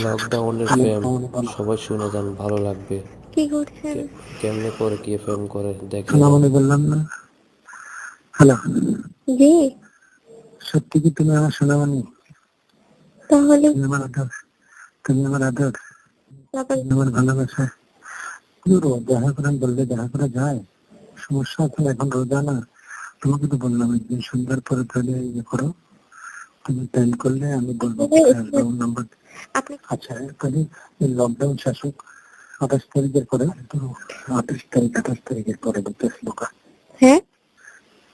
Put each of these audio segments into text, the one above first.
লকডাউনের ফেম সবাই শুনে যান ভালো লাগবে। কি করছেন? কেমনে করে কি ফেম করে দেখে সোনামণি বললাম না। হ্যালো। জি। সত্যি কি তুমি আমার সোনামণি? তাহলে? তুমি আমার আদর। তুমি আমার আদর। তুমি আমার ভালোবাসা। পুরো দেখা করা বললে দেখা করা যায়। সমস্যা আছে না, এখন রোজা না। তোমাকে তো বললাম একদিন সন্ধ্যার পরে তাহলে ইয়ে করো। তুমি টাইম করলে আমি বলব নাম্বার আপনি আচ্ছা তাহলে এই লকডাউন শাসক আঠাশ তারিখের পরে আঠাশ তারিখ আঠাশ তারিখের পরে বলতেছি দোকান হ্যাঁ?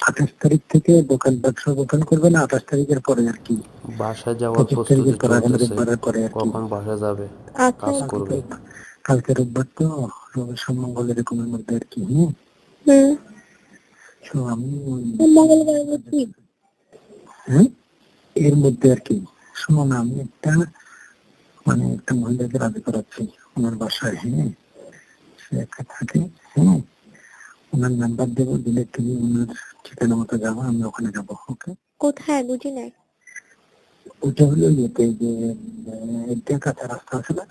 আঠাশ তারিখ থেকে দোকান ব্যবসা ওপেন করবে না আঠাশ তারিখের পরে আর কি। বাসা যাওয়ার প্রস্তুতি কখন বাসা যাবে আচ্ছা। কাজ করবে। কালকে রোববার তো রবি সোমঙ্গল এরকমের মধ্যে আর কি হ্যাঁ হুম। তো আমি মঙ্গলবার হ্যাঁ? এর মধ্যে আর কি। শোনো না আমি একটা মানে একটা মহিলাকে রাজি করাচ্ছি ওনার বাসায় হ্যাঁ? সে একা থাকে হ্যাঁ? ওনার নাম্বার দেবো দিলে তুমি ওনার ঠিকানা মতো যাব আমি ওখানে যাব ওকে? কোথায়? বুঝি নাই। ওটা হলো ইয়েতে যে ঈদগাহ কাঁচা রাস্তা আছে না?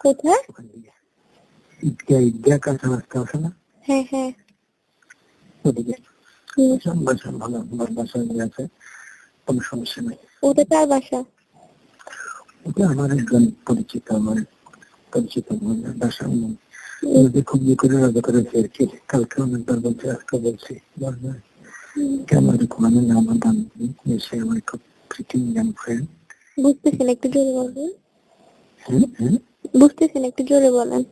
কোথায়? ঈদগাহ ঈদগাহ কাঁচা রাস্তা আছে না? হ্যাঁ হ্যাঁ। ওদিকে। বাসা ভালো বাসা আছে। কোনো সমস্যা নেই। ওটা কার বাসা? ওটা আমার একজন পরিচিত আমার পরিচিত বাসা উনি খুব ইয়ে করে রাজা করেছে আর কি কালকে অনেকবার বলছে আজকে বলছি বলবে কেন এরকম আমি নাম দাম সে আমার খুব প্রীতি ইয়াং ফ্রেন্ড বুঝতেছেন একটু জোরে বলেন হ্যাঁ হ্যাঁ। বুঝতেছেন একটু জোরে বলেন।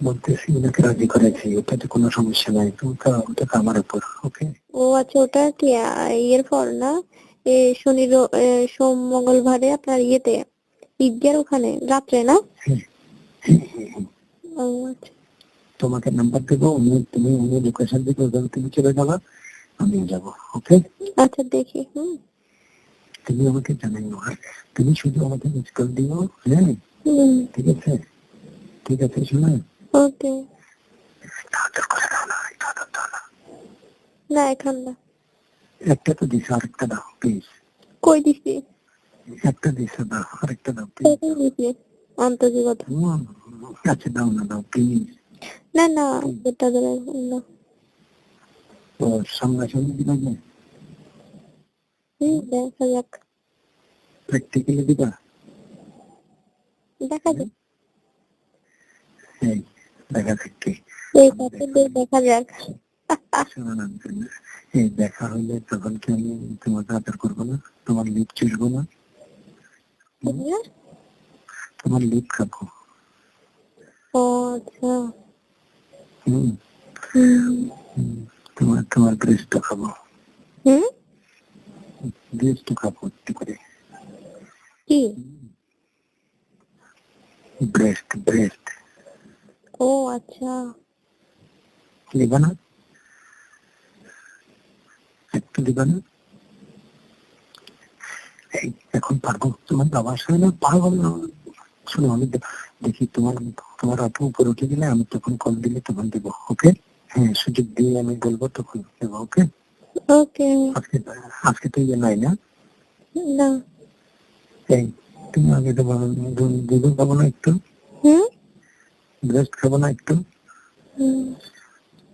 বলতেছি ওনাকে রাজি করেছি ওটাতে কোনো সমস্যা নাই ওটা ওটা আমার উপর ওকে? ও আচ্ছা ওটা কি ইয়ের ফল না? এ শনি সোম মঙ্গলবারে আপনার ইয়েতে? ঈদগার ওখানে রাত্রে না? আচ্ছা। তোমাকে নাম্বার দেবো উনি তুমি উনি লোকেশন ওখানে তুমি চলে যাবা আমি যাব ওকে আচ্ছা দেখি হুম। তুমি আমাকে জানাইও আর তুমি শুধু আমাকে মিস কল দিও হ্যাঁ? ঠিক আছে? ঠিক আছে শোনা? ওকে। করে না একটু এখন না। একটা তো দিছে আরেকটা দাও প্লিজ কই দিছি একটা দিছে দাও আরেকটা দাও আচ্ছা দাও না দাও প্লিজ না না এটা না তো সামনাসামনি দিবা যে দেখা যাক। প্র্যাকটিক্যালি দিবা? দেখা যাক। এই দেখা দেখতে এই দেখা যাক। এই দেখা হইলে তখন কি আমি তোমাকে আদর করব না? তোমার লিপ চুষবো না? তোমার লিপ খাব ও আচ্ছা হুম? তোমার তোমার ব্রেস্ট খাব হুম ব্রেস্ট খাব একটু করে কি ব্রেস্ট ব্রেস্ট ও আচ্ছা দিবা একটু দিবা এই এখন পারব তোমার বাবার সঙ্গে পারব না। শোনো আমি দেখি তোমার তোমার আপু উপরে উঠে গেলে আমি তখন কল দিলে তখন দেবো ওকে? হ্যাঁ সুযোগ দিয়ে আমি বলব তখন দেবো ওকে? ওকে। আজকে আজকে তো ইয়ে নাই না? না। এই তুমি আগে দেবো দুধ খাব না একটু? হুম? ব্রেস্ট খাব না একটু।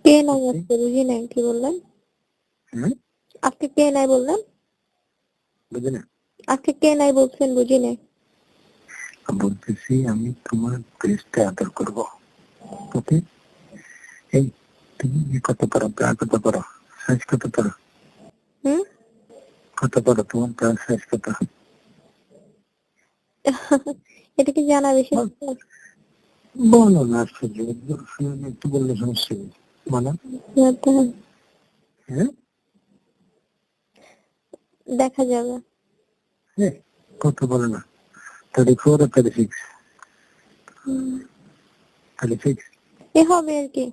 কে নাই আজকে? বুঝি নাই কি বললেন? হ্যাঁ? আজকে কে নাই বললেন? বুঝে না। আজকে কে নাই বলছেন বুঝি নাই? বলতেছি আমি তোমার ব্রেস্টে আদর করব। ওকে? এই তুমি কত পারো প্রায় কত পারো সাইজ কত পারো কত পারো তোমার প্রায় সাইজ কত এটা কি জানা বেশি? বলো। না আশ্চর্য একটু বললে সমস্যা নেই বলো। হ্যাঁ? দেখা যাবে। কত বলো না? থার্টি ফোর আর থার্টি সিক্স। থার্টি সিক্স এ হবে আর কি।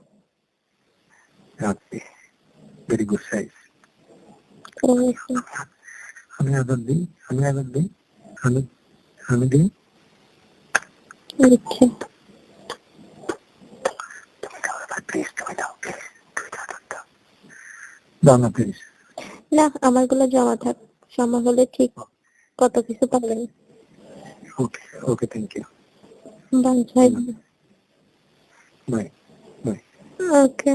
Very good size. আমি আদর দিই আমি আদর দিই আমি আমি দিই। আচ্ছা। না আমারগুলো জমা থাক সময় হলে ঠিক। কত কিছু পাবেন okay okay thank you bye bye bye bye okay